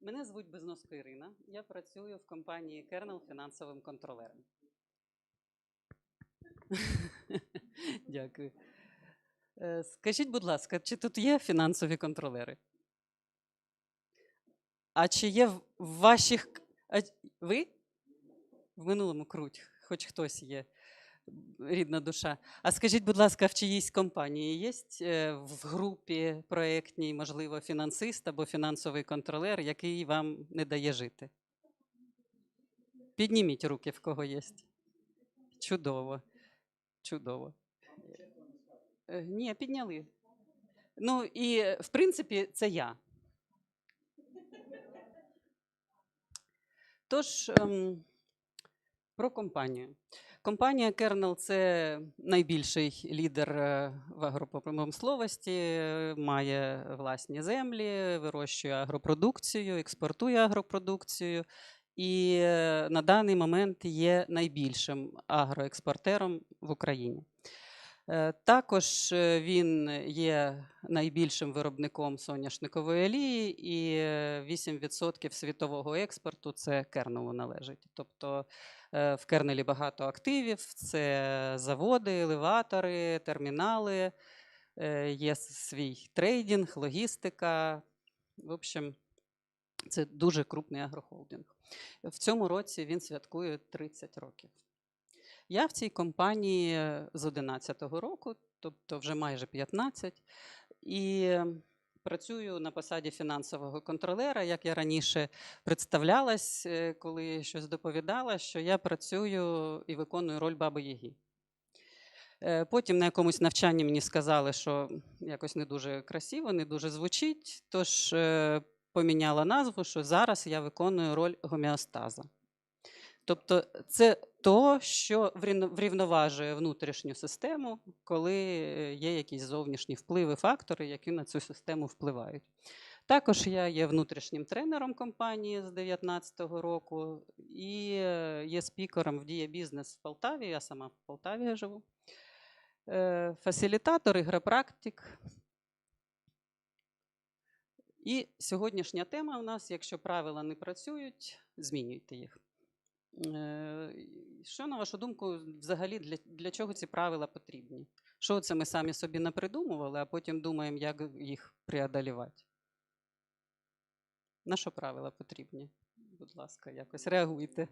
Мене звуть Безноско Ірина. Я працюю в компанії Kernel фінансовим контролером. Дякую. Е, Скажіть, будь ласка, чи тут є фінансові контролери? А чи є в ваших. А ви? В минулому круть, хоч хтось є рідна душа. А скажіть, будь ласка, в чиїсь компанії є е, в групі проєктній, можливо, фінансист або фінансовий контролер, який вам не дає жити? Підніміть руки, в кого є. Чудово. Чудово. Е, Ні, підняли. Ну і в принципі, це я. Тож ем, про компанію. Компанія Kernel – це найбільший лідер е, в агропромисловості, має власні землі, вирощує агропродукцію, експортує агропродукцію і е, на даний момент є найбільшим агроекспортером в Україні. Е, Також він є найбільшим виробником соняшникової олії, і е, 8% світового експорту це кернелу належить. Тобто в кернелі багато активів: це заводи, елеватори, термінали, е, є свій трейдинг, логістика. В общем, це дуже крупний агрохолдинг. В цьому році він святкує 30 років. Я в цій компанії е, з 11-го року, тобто вже майже 15, і е, працюю на посаді фінансового контролера. Як я раніше представлялась, е, коли щось доповідала, що я працюю і виконую роль баби Яги. Е, Потім на якомусь навчанні мені сказали, що якось не дуже красиво, не дуже звучить. Тож е, поміняла назву, що зараз я виконую роль гомеостаза. Тобто це то, що врівноважує внутрішню систему, коли е, є якісь зовнішні впливи, фактори, які на цю систему впливають. Також я є внутрішнім тренером компанії з 2019 року і е, є спікером в Дія Бізнес в Полтаві. Я сама в Полтаві живу. Е, Фасилітатор, ігропрактик. І сьогоднішня тема у нас: якщо правила не працюють, змінюйте їх. Е, Що, на вашу думку, взагалі для, для чого ці правила потрібні? Що це ми самі собі напридумували, а потім думаємо, як їх преодолівати? На що правила потрібні? Будь ласка, якось реагуйте.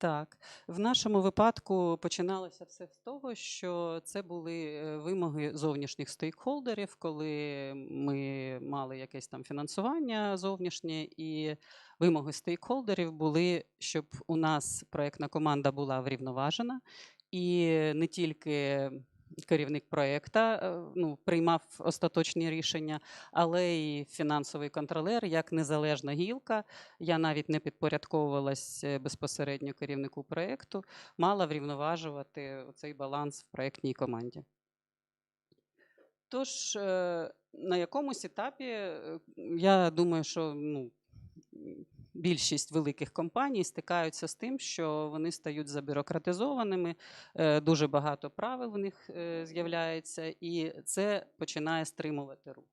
Так, в нашому випадку починалося все з того, що це були е, вимоги зовнішніх стейкхолдерів, коли ми мали якесь там фінансування зовнішнє, і вимоги стейкхолдерів були, щоб у нас проєктна команда була врівноважена, і не тільки керівник проєкта е, ну, приймав остаточні рішення, але й фінансовий контролер як незалежна гілка я навіть не підпорядковувалась е, безпосередньо керівнику проєкту, мала врівноважувати цей баланс в проєктній команді. Тож, е, на якомусь етапі, я думаю, що ну, більшість великих компаній стикаються з тим, що вони стають забюрократизованими, е, дуже багато правил в них е, з'являється, і це починає стримувати рух.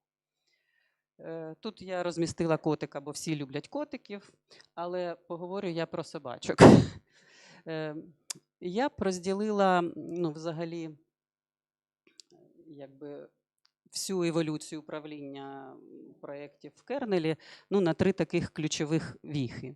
Е, Тут я розмістила котика, бо всі люблять котиків, але поговорю я про собачок. Я б розділила ну, взагалі якби, всю еволюцію управління проєктів в кернелі ну, на три таких ключових віхи.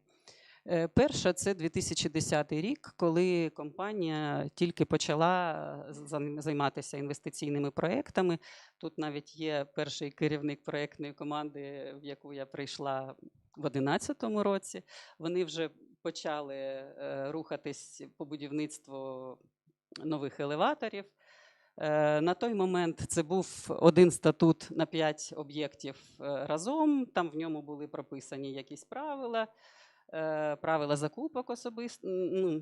Е, Перша це 2010 рік, коли компанія тільки почала е, займатися інвестиційними проєктами. Тут навіть є перший керівник проєктної команди, в яку я прийшла в 2011 році. Вони вже почали е, рухатись по будівництву нових елеваторів. Е, На той момент це був один статут на п'ять об'єктів е, разом. Там в ньому були прописані якісь правила, е, правила закупок особисто. Ну,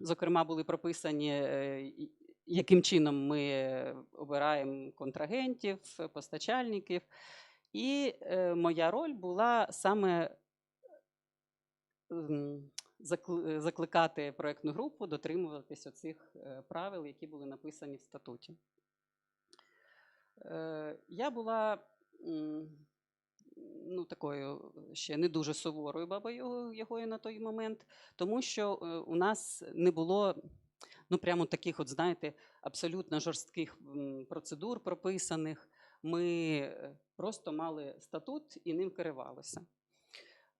зокрема, були прописані, яким чином ми обираємо контрагентів, постачальників. І моя роль була саме м, закли- е, закликати проєктну групу дотримуватись оцих е, правил, які були написані в статуті. Е, Я була ну, такою ще не дуже суворою бабою Ягою на той момент, тому що е, у нас не було ну, прямо таких, от, знаєте, абсолютно жорстких процедур прописаних. Ми е, просто мали статут і ним керувалися.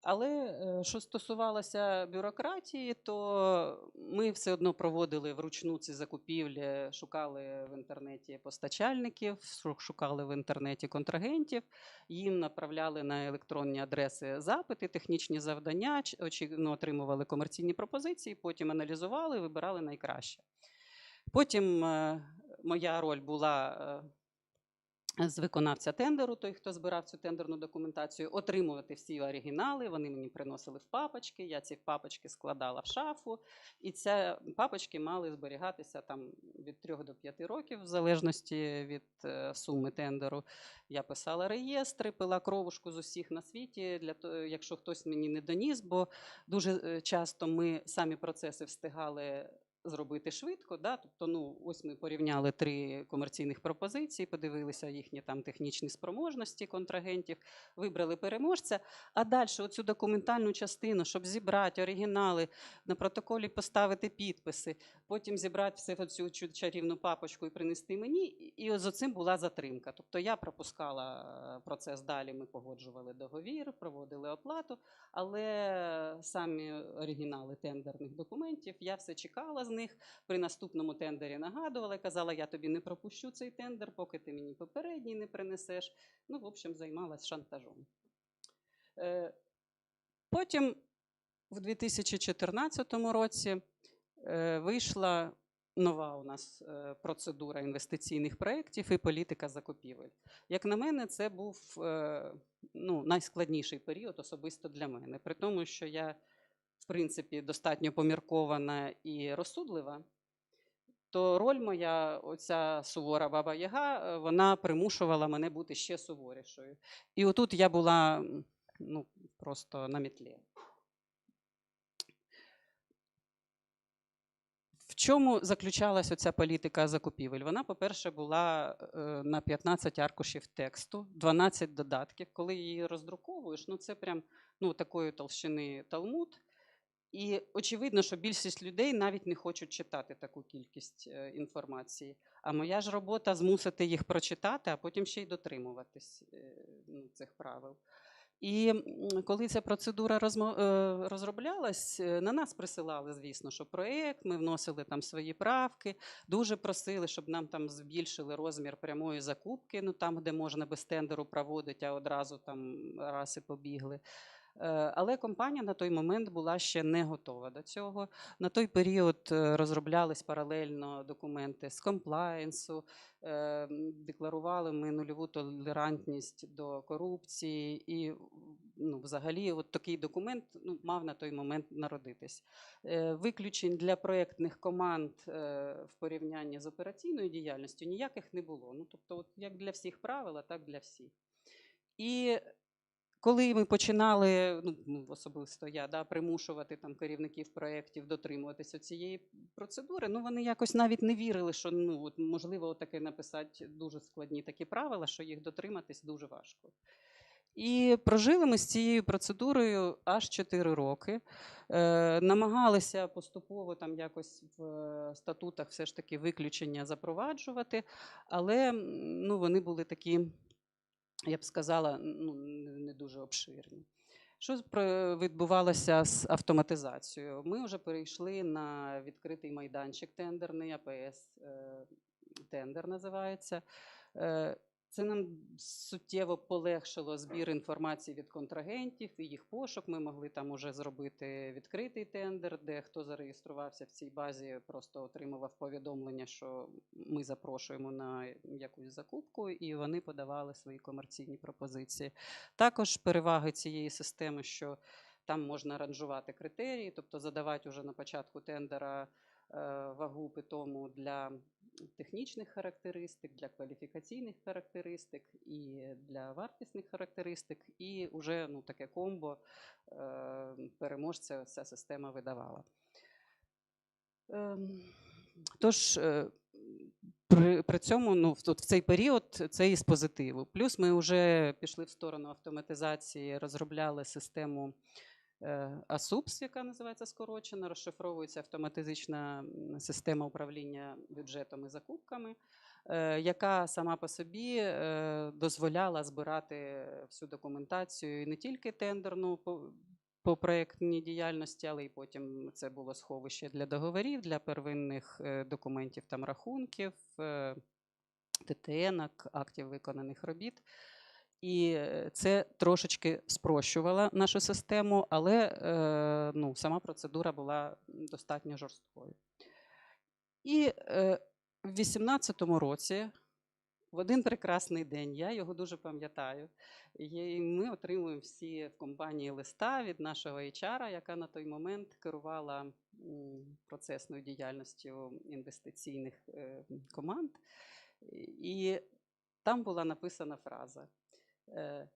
Але е, що стосувалося бюрократії, то ми все одно проводили вручну ці закупівлі, шукали в інтернеті постачальників, шукали в інтернеті контрагентів, їм направляли на електронні адреси запити, технічні завдання, ну, отримували комерційні пропозиції, потім аналізували, вибирали найкраще. Потім е, моя роль була е, з виконавця тендеру, той, хто збирав цю тендерну документацію, отримувати всі оригінали. Вони мені приносили в папочки. Я ці папочки складала в шафу, і ці папочки мали зберігатися там від 3 до 5 років, в залежності від е, суми тендеру. Я писала реєстри, пила кровушку з усіх на світі, для того, якщо хтось мені не доніс, бо дуже е, часто ми самі процеси встигали зробити швидко. Да? Тобто, ну, ось ми порівняли три комерційних пропозиції, подивилися їхні там технічні спроможності контрагентів, вибрали переможця. А далі оцю документальну частину, щоб зібрати оригінали, на протоколі поставити підписи, потім зібрати все цю чарівну папочку і принести мені. І з оцим була затримка. Тобто я пропускала е, процес далі, ми погоджували договір, проводили оплату, але самі оригінали тендерних документів я все чекала них. При наступному тендері нагадувала казала, я тобі не пропущу цей тендер, поки ти мені попередній не принесеш. Ну, в общем, займалась шантажом. Е, Потім, в 2014 році, е, вийшла нова у нас е, процедура інвестиційних проєктів і політика закупівель. Як на мене, це був ну, найскладніший період особисто для мене. При тому, що я, в принципі, достатньо поміркована і розсудлива, то роль моя, оця сувора баба Яга, вона примушувала мене бути ще суворішою. І отут я була ну, просто на мітлі. В чому заключалась оця політика закупівель? Вона, по-перше, була е, на 15 аркушів тексту, 12 додатків. Коли її роздруковуєш, ну це прям ну, такої толщини талмуд. І очевидно, що більшість людей навіть не хочуть читати таку кількість е, інформації. А моя ж робота змусити їх прочитати, а потім ще й дотримуватись е, ну, цих правил. І коли ця процедура е, розроблялась, на нас присилали, звісно, що проєкт, ми вносили там свої правки, дуже просили, щоб нам там збільшили розмір прямої закупки, ну там, де можна без тендеру проводити, а одразу там раз і побігли. Е, Але компанія на той момент була ще не готова до цього. На той період е, розроблялись паралельно документи з комплаєнсу, е, декларували ми нульову толерантність до корупції, і ну, взагалі, от такий документ ну, мав на той момент народитись. Виключень для проєктних команд в порівнянні з операційною діяльністю ніяких не було. Ну, тобто, от як для всіх правил, а так для всіх. І коли ми починали, ну, ну, особисто я, да, примушувати там, керівників проєктів дотримуватися цієї процедури, ну вони якось навіть не вірили, що ну, от, можливо таке написати дуже складні такі правила, що їх дотриматись дуже важко. І прожили ми з цією процедурою аж 4 роки. Е, намагалися поступово там якось в е, статутах все ж таки виключення запроваджувати, але ну, вони були такі я б сказала, ну, не дуже обширні. Що відбувалося з автоматизацією? Ми вже перейшли на відкритий майданчик тендерний, АПС е, тендер називається. Це нам суттєво полегшило збір інформації від контрагентів і їх пошук. Ми могли там уже зробити відкритий тендер, де хто зареєструвався в цій базі, просто отримував повідомлення, що ми запрошуємо на якусь закупку, і вони подавали свої комерційні пропозиції. Також переваги цієї системи, що там можна ранжувати критерії, тобто задавати вже на початку тендера е, вагу питому для технічних характеристик, для кваліфікаційних характеристик і для вартісних характеристик, і вже ну, таке комбо е, переможця ця система видавала. Тож, е, при, при цьому ну, тут, в цей період це із позитиву. Плюс ми вже пішли в сторону автоматизації, розробляли систему е, ASUPS, яка називається скорочена, розшифровується автоматична м, система управління бюджетом і закупками, е, яка сама по собі е, дозволяла збирати всю документацію і не тільки тендерну по, проєктній діяльності, але й потім це було сховище для договорів, для первинних документів там рахунків, ТТН, актів виконаних робіт. І е, це трошечки спрощувало нашу систему, але е, ну, сама процедура була достатньо жорсткою. І е, в 2018 році, в один прекрасний день, я його дуже пам'ятаю, і ми отримуємо всі в компанії листа від нашого HR, яка на той момент керувала процесною діяльністю інвестиційних команд. І там була написана фраза: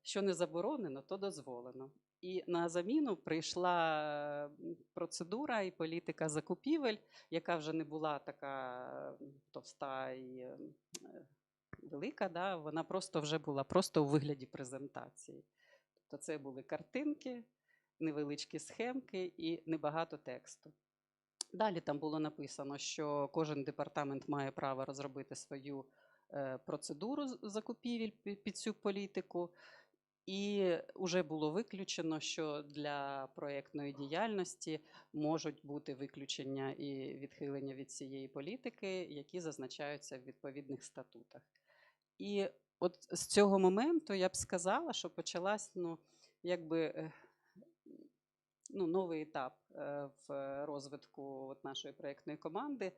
що не заборонено, то дозволено. І на заміну прийшла процедура і політика закупівель, яка вже не була така товста і е, велика, да, вона просто вже була просто у вигляді презентації. Тобто це були картинки, невеличкі схемки і небагато тексту. Далі там було написано, що кожен департамент має право розробити свою е, процедуру закупівель під цю політику. І вже було виключено, що для проєктної діяльності можуть бути виключення і відхилення від цієї політики, які зазначаються в відповідних статутах. І от з цього моменту я б сказала, що почалась ну, якби, е, ну, новий етап е, в розвитку от нашої проєктної команди.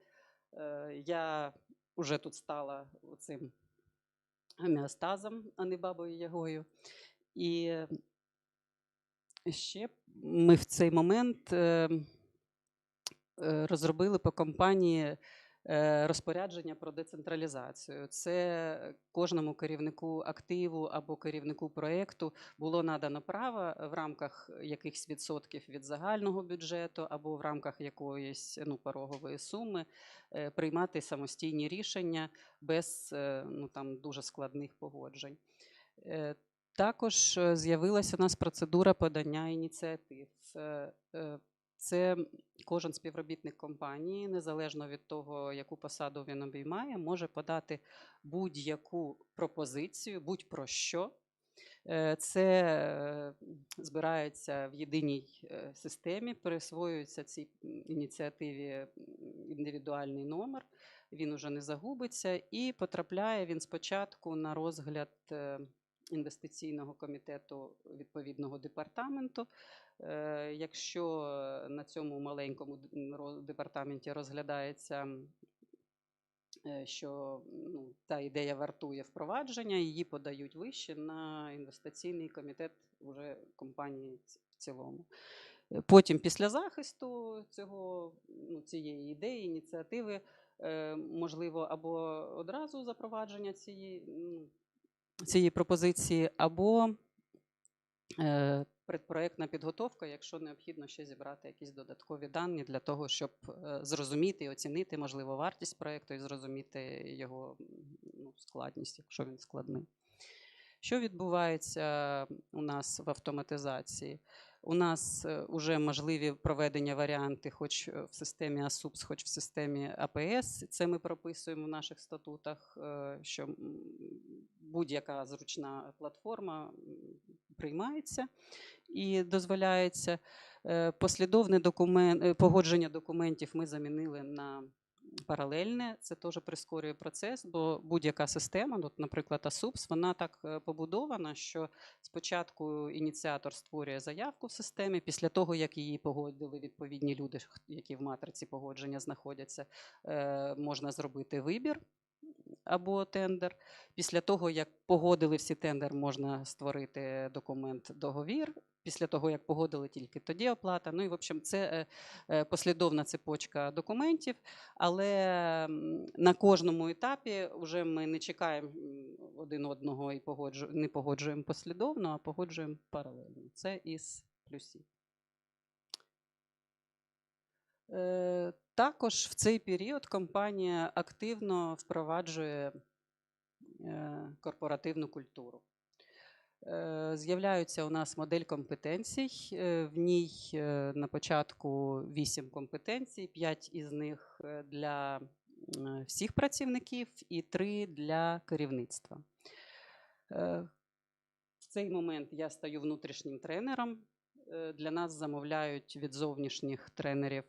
Е, Я вже тут стала цим гомеостазом, а не бабою Ягою. І ще ми в цей момент е, е, розробили по компанії розпорядження про децентралізацію. Це кожному керівнику активу або керівнику проєкту було надано право в рамках якихось відсотків від загального бюджету або в рамках якоїсь ну, порогової суми е, приймати самостійні рішення без е, ну, там, дуже складних погоджень. Е, Також е, з'явилася у нас процедура подання ініціатив. Це кожен співробітник компанії, незалежно від того, яку посаду він обіймає, може подати будь-яку пропозицію, будь-про що. Е, Це е, збирається в єдиній е, системі, присвоюється цій ініціативі індивідуальний номер, він уже не загубиться, і потрапляє він спочатку на розгляд інвестиційного комітету відповідного департаменту. Е, Якщо е, на цьому маленькому департаменті розглядається е, що ну, та ідея вартує впровадження, її подають вище на інвестиційний комітет уже компанії в цілому. Потім, після захисту цього, ну, цієї ідеї, ініціативи, можливо, або одразу запровадження цієї, ну, цієї пропозиції, або е, предпроектна підготовка, якщо необхідно ще зібрати якісь додаткові дані для того, щоб е, зрозуміти і оцінити, можливо, вартість проєкту і зрозуміти його ну, складність, якщо він складний. Що відбувається у нас в автоматизації? У нас вже можливі проведення варіанти, хоч е, в системі ASUPS, хоч в системі АПС. Це ми прописуємо в наших статутах, е, що будь-яка зручна платформа приймається і дозволяється. Е, Послідовне документ, е, погодження документів ми замінили на паралельне. Це теж прискорює процес, бо будь-яка система, ну, от, наприклад, ASUPS, вона так е, побудована, що спочатку ініціатор створює заявку в системі, після того, як її погодили відповідні люди, які в матриці погодження знаходяться, е, можна зробити вибір або тендер. Після того, як погодили всі тендер, можна створити документ договір. Після того, як погодили тільки тоді оплата. Ну і в общем, це е, е, послідовна цепочка документів, але на кожному етапі вже ми не чекаємо один одного і не погоджуємо послідовно, а погоджуємо паралельно. Це із плюсів. Е, Також в цей період компанія активно впроваджує корпоративну культуру. Е, З'являється у нас модель компетенцій. Е, В ній е, на початку вісім компетенцій, п'ять із них для всіх працівників і три для керівництва. В цей момент я стаю внутрішнім тренером. Для нас замовляють від зовнішніх тренерів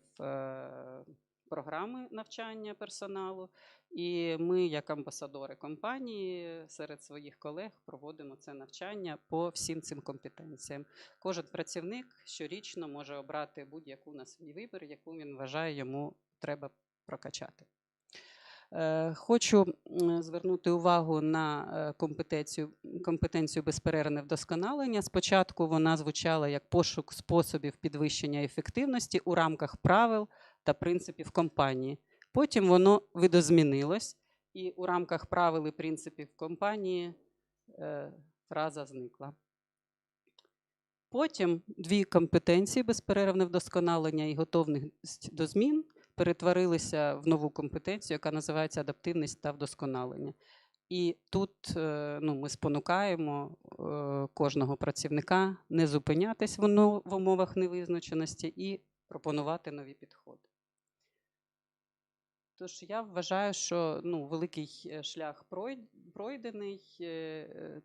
програми навчання персоналу. І ми, як амбасадори компанії, серед своїх колег проводимо це навчання по всім цим компетенціям. Кожен працівник щорічно може обрати будь-яку на свій вибір, яку він вважає, йому треба прокачати. Е, Хочу звернути увагу на е, компетенцію, компетенцію безперервне вдосконалення. Спочатку вона звучала як пошук способів підвищення ефективності у рамках правил та принципів компанії. Потім воно видозмінилось, і у рамках правил і принципів компанії е, фраза зникла. Потім дві компетенції безперервне вдосконалення і готовність до змін перетворилися в нову компетенцію, яка називається адаптивність та вдосконалення. І тут е, ну, ми спонукаємо е, кожного працівника не зупинятись в умовах невизначеності і пропонувати нові підходи. Тож я вважаю, що ну, великий е, шлях пройдений, е, е,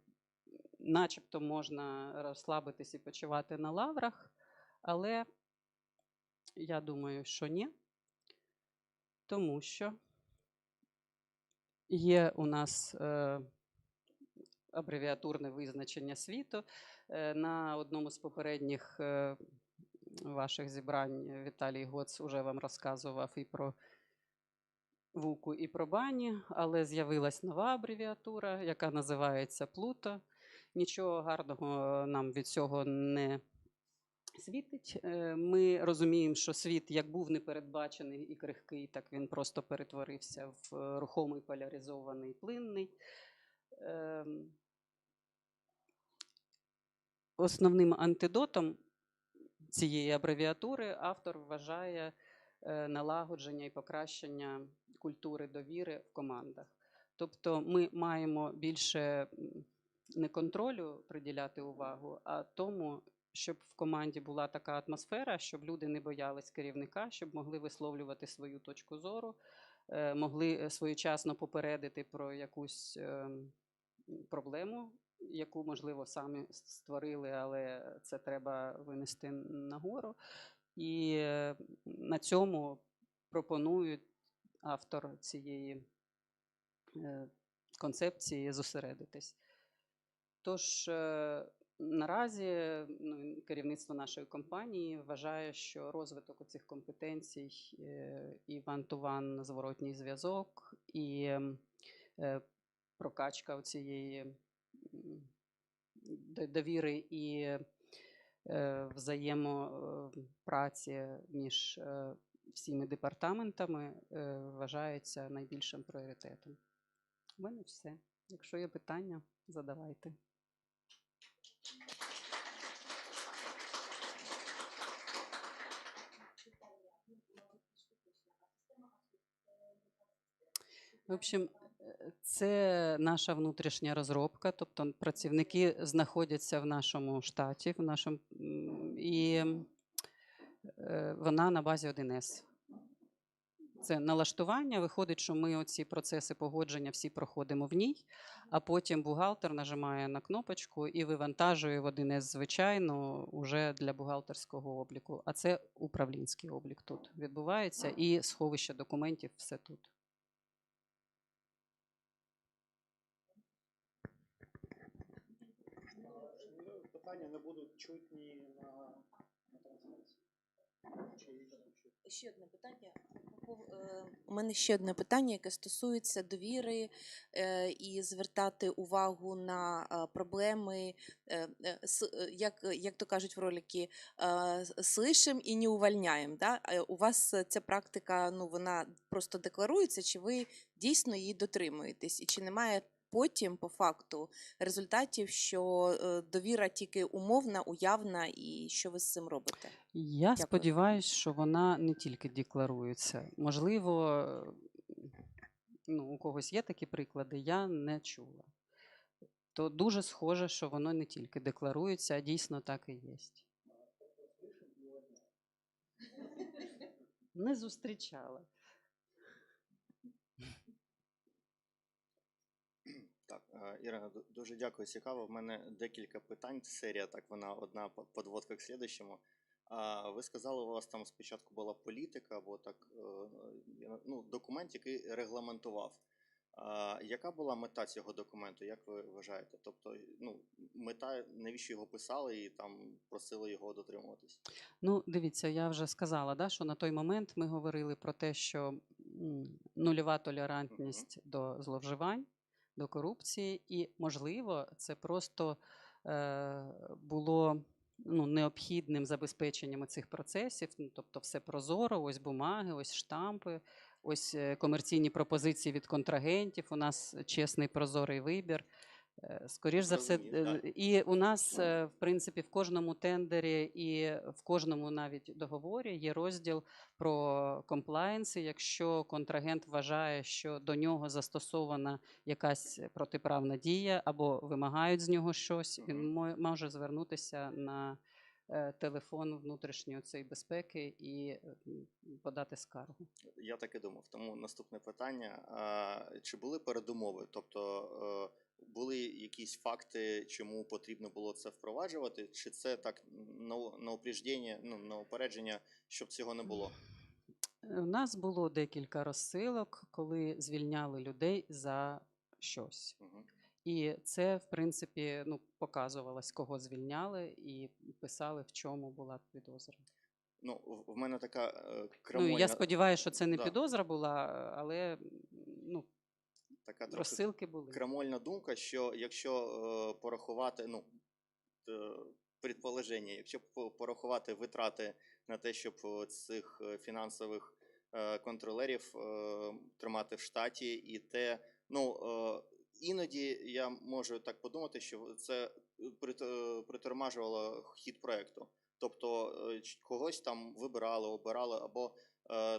начебто можна розслабитись і почувати на лаврах, але я думаю, що ні. Тому що є у нас абревіатурне визначення світу. На одному з попередніх ваших зібрань Віталій Гоц уже вам розказував і про вуку, і про бані, але з'явилась нова абревіатура, яка називається Плуто. Нічого гарного нам від цього не світить. Е, Ми розуміємо, що світ як був непередбачений і крихкий, так він просто перетворився в е, рухомий поляризований плинний. Ем, Основним антидотом цієї абревіатури автор вважає е, налагодження і покращення культури довіри в командах. Тобто ми маємо більше не контролю приділяти увагу, а тому, щоб в команді була така атмосфера, щоб люди не боялись керівника, щоб могли висловлювати свою точку зору, е, могли е, своєчасно попередити про якусь ем, проблему, яку, можливо, самі створили, але це треба винести нагору. І е, на цьому пропонують автор цієї е, концепції зосередитись. Тож е, наразі ну, керівництво нашої компанії вважає, що розвиток цих компетенцій е, і ван-ту-ван зворотній зв'язок, і прокачка цієї довіри і взаємопраці між всіми департаментами вважається найбільшим пріоритетом. У мене все. Якщо є питання, задавайте. В общем, е, це наша внутрішня розробка, тобто працівники знаходяться в нашому штаті, в нашому, і вона на базі 1С. Це налаштування. Виходить, що ми оці процеси погодження всі проходимо в ній, а потім бухгалтер нажимає на кнопочку і вивантажує в 1С звичайно уже для бухгалтерського обліку. А це управлінський облік тут відбувається, і сховище документів все тут. Питання не будуть чутні на, на трансляції. Чи їх там чути? Ще одне питання. Е, У мене ще одне питання, яке стосується довіри е, і звертати увагу на е, проблеми, як, як то кажуть в ролики, слышим і не увольняємо. Да? У вас ця практика, ну вона просто декларується, чи ви дійсно її дотримуєтесь, і чи немає потім, по факту результатів, що е, довіра тільки умовна, уявна, і що ви з цим робите? Я сподіваюся, що вона не тільки декларується. Можливо, ну, у когось є такі приклади, я не чула. То дуже схоже, що воно не тільки декларується, а дійсно так і є. Не зустрічала. Так, е, Ірина, дуже дякую. Цікаво. В мене декілька питань. Серія, так вона одна по- подводка к слідущому. А ви сказали, у вас там спочатку була політика, або так е, ну, документ, який регламентував. А, яка була мета цього документу, як ви вважаєте? Тобто, ну, мета, навіщо його писали і там просили його дотримуватись? Ну, дивіться, я вже сказала, да, що на той момент ми говорили про те, що нульова толерантність до зловживань, до корупції, і, можливо, це просто е, було ну, необхідним забезпеченням цих процесів. Ну, тобто, все прозоро, ось бумаги, ось штампи, ось е, комерційні пропозиції від контрагентів. У нас чесний прозорий вибір. Е, Скоріш за все, і у нас, е, в принципі, в кожному тендері і в кожному навіть договорі є розділ про комплаєнси. Якщо контрагент вважає, що до нього застосована якась протиправна дія або вимагають з нього щось, він може звернутися на е, телефон внутрішньої цієї безпеки і е, подати скаргу. Я так і думав. Тому наступне питання: чи були передумови? Тобто е, були якісь факти, чому потрібно було це впроваджувати, чи це так на, упреждення, ну на упередження, щоб цього не було? У нас було декілька розсилок, коли звільняли людей за щось. Мгм. І це, в принципі, ну, показувалось, кого звільняли, і писали, в чому була підозра. Ну, в- мене така е, Ну, крамольна, і я сподіваюся, що це не Да. підозра була, але ну, така трохи розсилки були. крамольна думка, що якщо е, порахувати, ну е, предположення, якщо порахувати витрати на те, щоб е, цих фінансових е, контролерів е, тримати в штаті, і те, ну е, іноді я можу так подумати, що це прит- притормажувало хід проекту. Тобто когось там вибирали, обирали або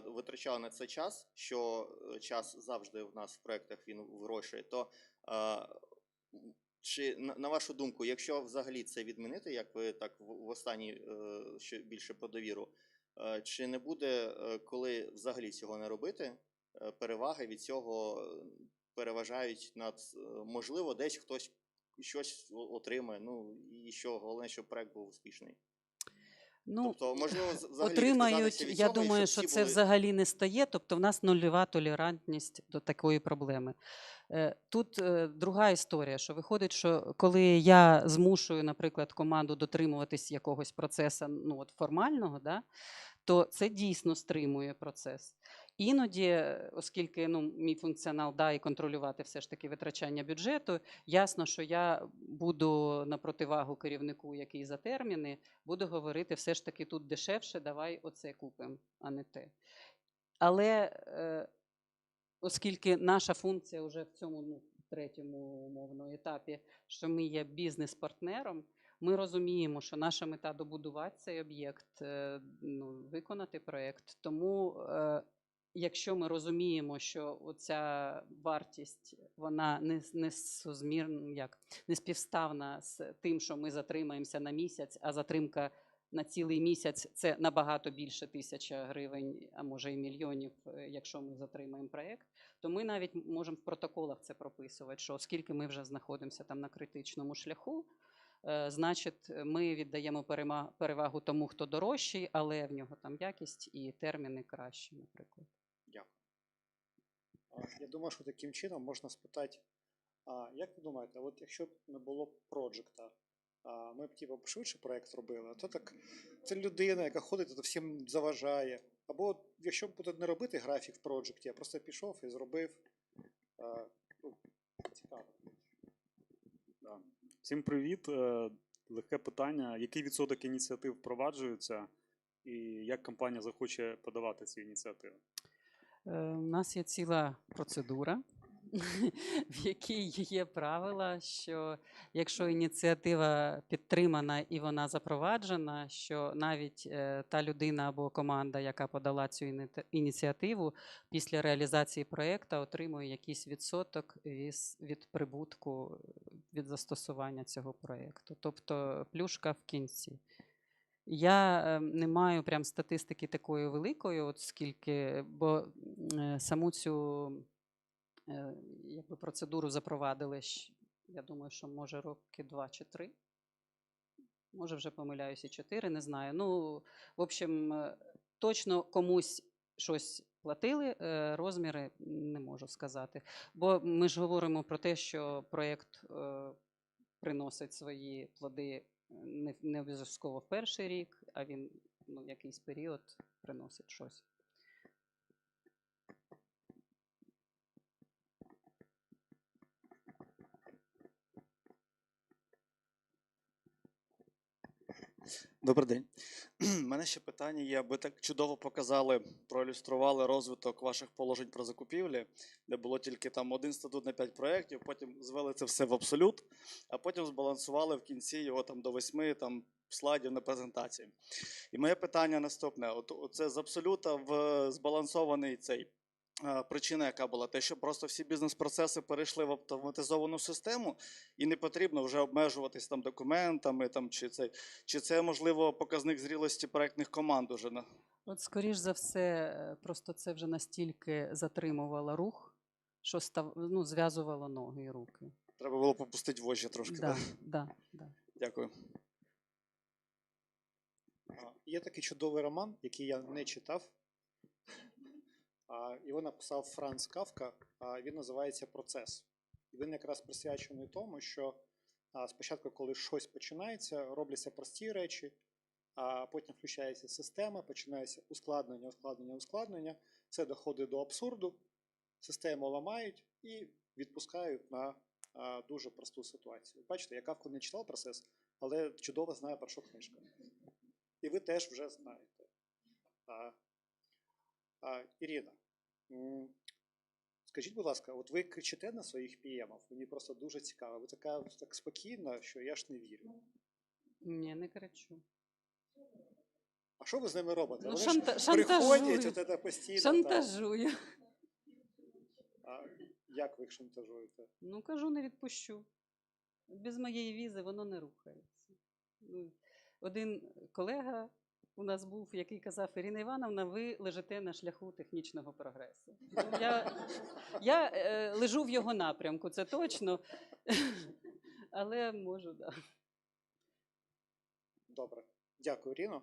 витрачали на це час, що е, час завжди в нас в проектах він вирощує, то е, чи на, вашу думку, якщо взагалі це відмінити, як ви так в, останній е, ще більше про довіру, е, чи не буде, е, коли взагалі цього не робити, е, переваги від цього е, переважають над е, можливо, десь хтось щось отримає. Ну і що головне, щоб проект був успішний. Ну, тобто, можливо, взагалі Отримають, від я думаю, що це були- взагалі не стає. Тобто, в нас нульова толерантність до такої проблеми. Е, Тут е, друга історія, що виходить, що коли я змушую, наприклад, команду дотримуватись якогось процесу ну, от формального, да, то це дійсно стримує процес. Іноді, оскільки ну, мій функціонал да, і контролювати все ж таки витрачання бюджету, ясно, що я буду на противагу керівнику, який за терміни, буду говорити все ж таки тут дешевше, давай оце купимо, а не те. Але е, оскільки наша функція вже в цьому ну, третьому умовно етапі, що ми є бізнес-партнером, ми розуміємо, що наша мета добудувати цей об'єкт, е, ну, виконати проєкт. Тому, е, якщо ми розуміємо, що оця вартість вона не, не сузмірна, як не співставна з тим, що ми затримаємося на місяць, а затримка на цілий місяць це набагато більше тисяча гривень, а може і мільйонів, е, якщо ми затримаємо проєкт, то ми навіть можемо в протоколах це прописувати, що оскільки ми вже знаходимося там на критичному шляху, значить, е, ми віддаємо перевагу тому, хто дорожчий, але в нього там якість і терміни кращі, наприклад. Дякую. Я думаю, що таким чином можна спитати, а як ви думаєте, от якщо б не було проджекта, ми б типу, швидше проект робили, а то так це людина, яка ходить, то всім заважає. Або якщо б тут не робити графік в проджекті, а просто пішов і зробив. Ну, цікаво. Да. Всім привіт. Е, Легке питання. Який відсоток ініціатив впроваджується, і як компанія захоче подавати ці ініціативи? Е, У нас є ціла процедура, в якій є правила, що якщо ініціатива підтримана і вона запроваджена, що навіть е, та людина або команда, яка подала цю ініціативу, після реалізації проєкту отримує якийсь відсоток від прибутку е, від застосування цього проєкту. Тобто плюшка в кінці. Я е, не маю прям статистики такої великої, от скільки, бо саму цю якби, процедуру запровадили, я думаю, що може роки два чи три. Може, вже помиляюся, чотири, не знаю. Ну, в общем, е, точно комусь щось платили, е, розміри не можу сказати. Бо ми ж говоримо про те, що проєкт е, приносить свої плоди е, не, не обов'язково в перший рік, а він ну, в якийсь період приносить щось. Добрий день. У мене ще питання є. Ви так чудово показали, проілюстрували розвиток ваших положень про закупівлі, де було тільки там один статут на п'ять проєктів, потім звели це все в абсолют, а потім збалансували в кінці його там до восьми там, слайдів на презентації. І моє питання наступне: от це з абсолюта в збалансований цей. Е, Причина, яка була, те, що просто всі бізнес-процеси перейшли в автоматизовану систему, і не потрібно вже обмежуватись там документами, там чи це чи це можливо показник зрілості проектних команд уже на От, скоріш за все, е, просто це вже настільки затримувало рух, що став, ну, зв'язувало ноги і руки. треба було попустити вожжі трошки. Да, Да. да, да. Дякую. Є такий чудовий роман, який я не читав. Його написав Франц Кавка. Він називається Процес. І він якраз присвячений тому, що спочатку, коли щось починається, робляться прості речі, а потім включається система, починається ускладнення, ускладнення, ускладнення. Це доходить до абсурду, систему ламають і відпускають на дуже просту ситуацію. Бачите, я Кавку не читав процес, але чудово знаю, про що книжка. І ви теж вже знаєте. А, Ірина, скажіть, будь ласка, от ви кричите на своїх піємів, мені просто дуже цікаво. Ви така так спокійна, що я ж не вірю. Ні, не кричу. А що ви з ними робите? Ну, Вони шанта- ж приходять, от це постійно. Шантажую. А, як ви їх шантажуєте? Ну, кажу, не відпущу. Без моєї візи воно не рухається. Ну, Один колега у нас був, який казав, Ірина Івановна, ви лежите на шляху технічного прогресу. Я я е, лежу в його напрямку, це точно. Але можу, так. Да. Добре. Дякую, Іріно.